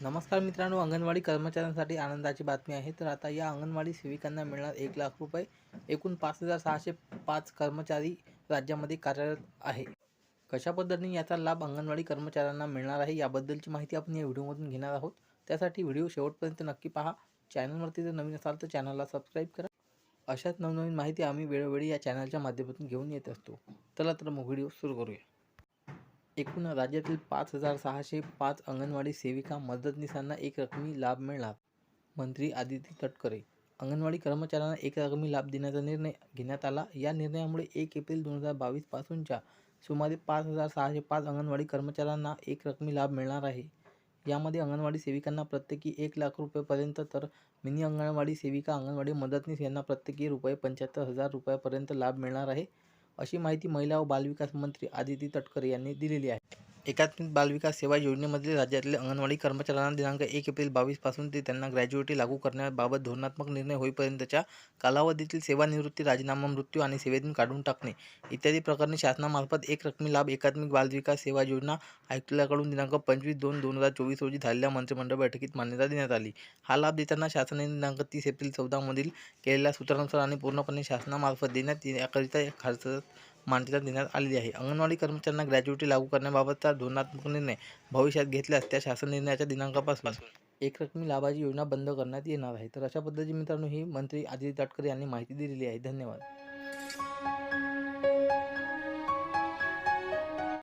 नमस्कार मित्रांनो अंगणवाडी कर्मचाऱ्यांसाठी आनंदाची बातमी आहे. तर आता या अंगणवाडी सेविकांना मिळणार एक लाख रुपये. एकूण पाच हजार सहाशे पाच कर्मचारी राज्यामध्ये कार्यरत आहे. कशा पद्धतीने याचा लाभ अंगणवाडी कर्मचाऱ्यांना मिळणार आहे याबद्दलची माहिती आपण या व्हिडिओमधून घेणार आहोत. त्यासाठी व्हिडिओ शेवटपर्यंत नक्की पहा. चॅनलवरती जर नवीन असाल तर चॅनलला सबस्क्राईब करा. अशाच नवनवीन माहिती आम्ही वेळोवेळी या चॅनलच्या माध्यमातून घेऊन येत असतो. चला तर मग व्हिडिओ सुरू करूया. एकूण राज्यातील पाच हजार सहाशे पाच अंगणवाडी सेविका मदतनीसांना एक रकमी लाभ मिळणार मंत्री आदिती तटकरे. अंगणवाडी कर्मचाऱ्यांना एक रकमी लाभ देण्याचा निर्णय घेण्यात आला. या निर्णयामुळे एक एप्रिल दोन हजार बावीसपासूनच्या सुमारे पाच हजार सहाशे पाच अंगणवाडी कर्मचाऱ्यांना एक रकमी लाभ मिळणार आहे. यामध्ये अंगणवाडी सेविकांना प्रत्येकी एक लाख रुपयेपर्यंत तर मिनी अंगणवाडी सेविका अंगणवाडी मदतनीस यांना प्रत्येकी रुपये पंच्याहत्तर हजार रुपयापर्यंत लाभ मिळणार आहे. अशी माहिती महिला व बालविकास मंत्री आदिती तटकरे यांनी दिलेली आहे. एकात्मिक बालविकास सेवा योजनेमधील राज्यातील अंगणवाडी कर्मचाऱ्यांना दिनांक एक एप्रिल बावीसपासून ते त्यांना ग्रॅज्युएटी लागू करण्याबाबत धोरणात्मक निर्णय होईपर्यंतच्या कालावधीतील सेवानिवृत्ती राजीनामा मृत्यू आणि सेवेतून काढून टाकणे इत्यादी प्रकरणी शासनामार्फत एक रकमी लाभ एकात्मिक बालविकास सेवा योजना आयुक्तालयाकडून दिनांक पंचवीस दोन दोन हजार चोवीस रोजी झालेल्या मंत्रिमंडळ बैठकीत मान्यता देण्यात आली. हा लाभ देताना शासनाने दिनांक तीस एप्रिल चौदामधील केलेल्या सूत्रानुसार आणि पूर्णपणे शासनामार्फत देण्यात येण्याकरिता खर्च मान्यता देण्यात आलेली आहे. अंगणवाडी कर्मचाऱ्यांना ग्रॅज्युएटी लागू करण्याबाबतचा धोरणात्मक निर्णय भविष्यात घेतल्यास त्या शासन निर्णयाच्या दिनांकापासून. एकरकमी लाभाची योजना बंद करण्यात येणार आहे. तर अशा पद्धतीचे मित्रांनो ही मंत्री आदिती तटकरे यांनी माहिती दिलेली आहे. धन्यवाद.